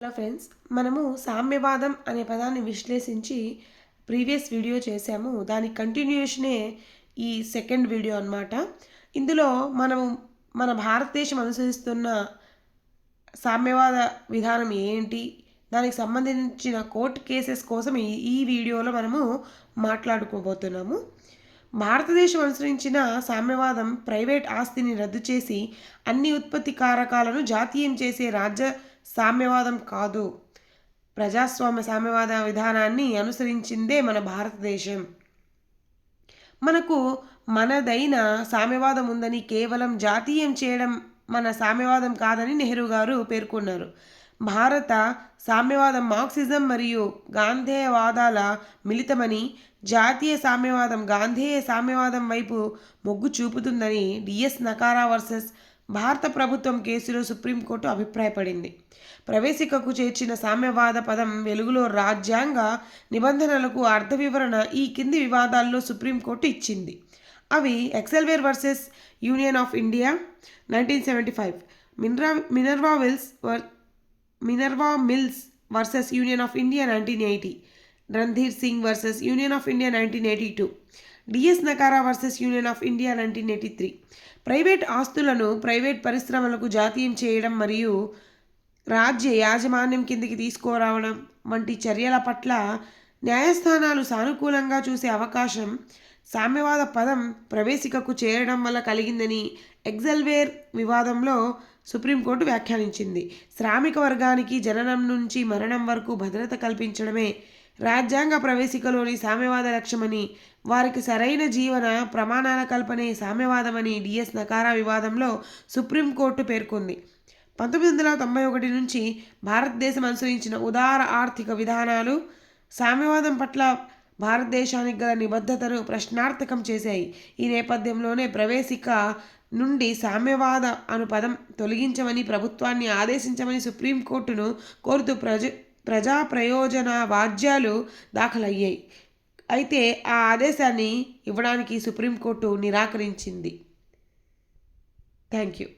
Hello friends మనము సామ్యవాదం అనే పదాన్ని విశ్లేషించి ప్రీవియస్ వీడియో చేశాము. దాని కంటిన్యూషనే ఈ సెకండ్ వీడియో అన్నమాట. ఇందులో మనము మన భారతదేశం అనుసరిస్తున్న సామ్యవాద విధానం ఏంటి? దానికి సంబంధించిన కోర్టు కేసెస్ కోసం ఈ ఈ వీడియోలో మనము మాట్లాడుకోబోతున్నాము. భారతదేశం అనుసరించిన సామ్యవాదం ప్రైవేట్ ఆస్తిని రద్దు చేసి అన్ని ఉత్పత్తి కారకాలను జాతీయం చేసే రాజ్య సామ్యవాదం కాదు. ప్రజాస్వామ్య సామ్యవాద విధానాన్ని అనుసరించిందే మన భారతదేశం. మనకు మనదైన సామ్యవాదం ఉందని కేవలం జాతీయం చేయడం మన సామ్యవాదం కాదని నెహ్రూ గారు పేర్కొన్నారు. భారత సామ్యవాదం మార్క్సిజం మరియు గాంధేయవాదాల మిళితమని జాతీయ సామ్యవాదం గాంధేయ సామ్యవాదం వైపు మొగ్గు చూపుతుందని డిఎస్ నకారా వర్సెస్ భారత ప్రభుత్వం కేసులో సుప్రీంకోర్టు అభిప్రాయపడింది. ప్రవేశికకు చేర్చిన సామ్యవాద పదం వెలుగులో రాజ్యాంగ నిబంధనలకు అర్థ వివరణ ఈ కింది వివాదాల్లో సుప్రీంకోర్టు ఇచ్చింది. అవి Excelwear versus Union of India nineteen seventy five Minerva Minerva wills were Minerva Mills versus Union of India nineteen eighty Randhir Singh versus Union of India nineteen eighty two D S Nakara versus Union of India nineteen eighty three. Private ఆస్తులను private పరిశ్రమలకు జాతీయం చేయడం మరియు రాజ్య యాజమాన్యం కిందికి తీసుకురావడం వంటి చర్యల పట్ల న్యాయస్థానాలు సానుకూలంగా చూసే అవకాశం సామ్యవాద పదం ప్రవేశికకు చేరడం వల్ల కలిగిందని ఎగ్జల్వేర్ వివాదంలో సుప్రీంకోర్టు వ్యాఖ్యానించింది. శ్రామిక వర్గానికి జననం నుంచి మరణం వరకు భద్రత కల్పించడమే రాజ్యాంగ ప్రవేశికలోని సామ్యవాద లక్ష్యమని వారికి సరైన జీవన ప్రమాణాల కల్పనే సామ్యవాదమని డిఎస్ నకారా వివాదంలో సుప్రీంకోర్టు పేర్కొంది. పంతొమ్మిది వందల తొంభై ఒకటి నుంచి భారతదేశం అనుసరించిన ఉదార ఆర్థిక విధానాలు సామ్యవాదం పట్ల భారతదేశానికి గల నిబద్ధతను ప్రశ్నార్థకం చేశాయి. ఈ నేపథ్యంలోనే ప్రవేశిక నుండి సామ్యవాద అను పదం తొలగించమని ప్రభుత్వాన్ని ఆదేశించమని సుప్రీంకోర్టును కోరుతూ ప్రజ ప్రజా ప్రయోజన వాద్యాలు దాఖలయ్యాయి. అయితే ఆ ఆదేశాన్ని ఇవ్వడానికి సుప్రీంకోర్టు నిరాకరించింది. Thank you